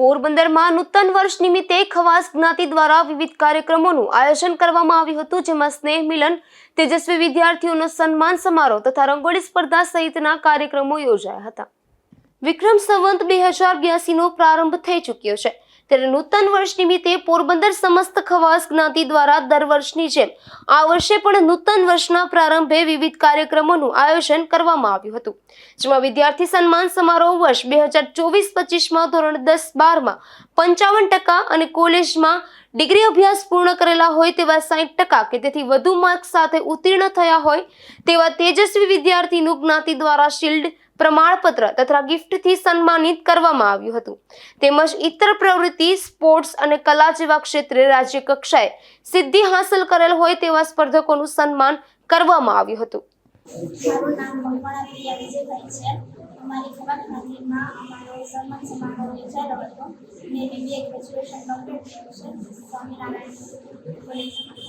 પોરબંદરમાં નૂતન વર્ષ નિમિત્તે ખવાસ જ્ઞાતિ દ્વારા વિવિધ કાર્યક્રમોનું આયોજન કરવામાં આવ્યું હતું, જેમાં સ્નેહ મિલન, તેજસ્વી વિદ્યાર્થીઓનો સન્માન સમારોહ તથા રંગોળી સ્પર્ધા સહિતના કાર્યક્રમો યોજાયા હતા. વિક્રમ સંવંત બે હજાર બ્યાસીનો પ્રારંભ થઈ ચૂક્યો છે. ત્યારે નૂતન વર્ષ નિમિત્તે પોરબંદર સમસ્ત ખવાસ જ્ઞાતિ દ્વારા દર વર્ષની જેમ આ વર્ષે પણ નૂતન વર્ષના પ્રારંભે વિવિધ કાર્યક્રમોનું આયોજન કરવામાં આવ્યું હતું, જેમાં વિદ્યાર્થી સન્માન સમારોહ વર્ષ બે હજાર ચોવીસ પચીસમાં ધોરણ દસ બારમાં પંચાવન ટકા અને કોલેજમાં ડિગ્રી અભ્યાસ પૂર્ણ કરેલા હોય તેવા સાઠ ટકા કે તેથી વધુ માર્ક સાથે ઉત્તીર્ણ થયા હોય તેવા તેજસ્વી વિદ્યાર્થીનું જ્ઞાતિ દ્વારા શિલ્ડ પ્રમાણપત્ર તથા ગિફ્ટથી સન્માનિત કરવામાં આવ્યું હતું. તેમજ ઇતર પ્રવૃત્તિ, સ્પોર્ટ્સ અને કલા જેવા ક્ષેત્રે રાજ્ય કક્ષાએ સિદ્ધિ હાંસલ કરેલ હોય તેવા સ્પર્ધકોનું સન્માન કરવામાં આવ્યું હતું. મારું નામ છે. અમારી સન્માન સમારોહ યોજાયો મેં બીબીએ ગ્રેજ્યુએશન કમ્પ્લીટ કર્યું છે. સ્વામિનારાયણ કોલેજમાં.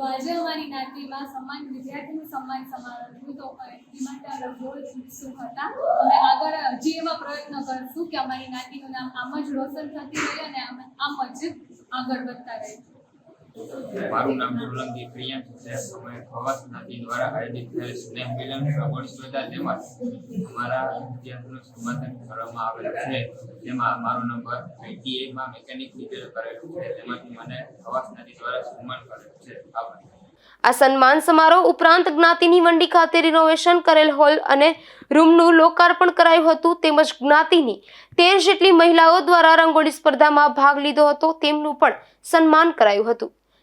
તો આજે અમારી જ્ઞાતિમાં સમાન વિદ્યાર્થીનું સન્માન સમારોહ તો એ માટે અમે જ ઉત્સુક હતા. અમે આગળ હજી એવા પ્રયત્ન કરશું કે અમારી જ્ઞાતિનું નામ આમ જ રોશન થતી રહે અને આમ જ આગળ વધતા રહીએ મારું નામ સોલંકી પ્રિયાંશ છે. અમે ખવાસ જ્ઞાતિ દ્વારા આયોજિત થયેલ સ્નેહ મિલન પ્રબળ સ્પર્ધા તેમજ અમારા વિદ્યાર્થીનું સમાધાન કરવામાં આવેલ છે. જેમાં મારો નંબર આઈટીઆઈમાં મેકેનિક ડિટેલ કરેલું છે. તેમાંથી મને ખવાસ જ્ઞાતિ દ્વારા સન્માન કરેલું છે. આભાર. આ સન્માન સમારોહ ઉપરાંત જ્ઞાતિની મંડી ખાતે રિનોવેશન કરેલ હોલ અને રૂમનું લોકાર્પણ કરાયું હતું. તેમજ જ્ઞાતિની તેર જેટલી મહિલાઓ દ્વારા રંગોળી સ્પર્ધામાં ભાગ લીધો હતો. તેમનું પણ સન્માન કરાયું હતું.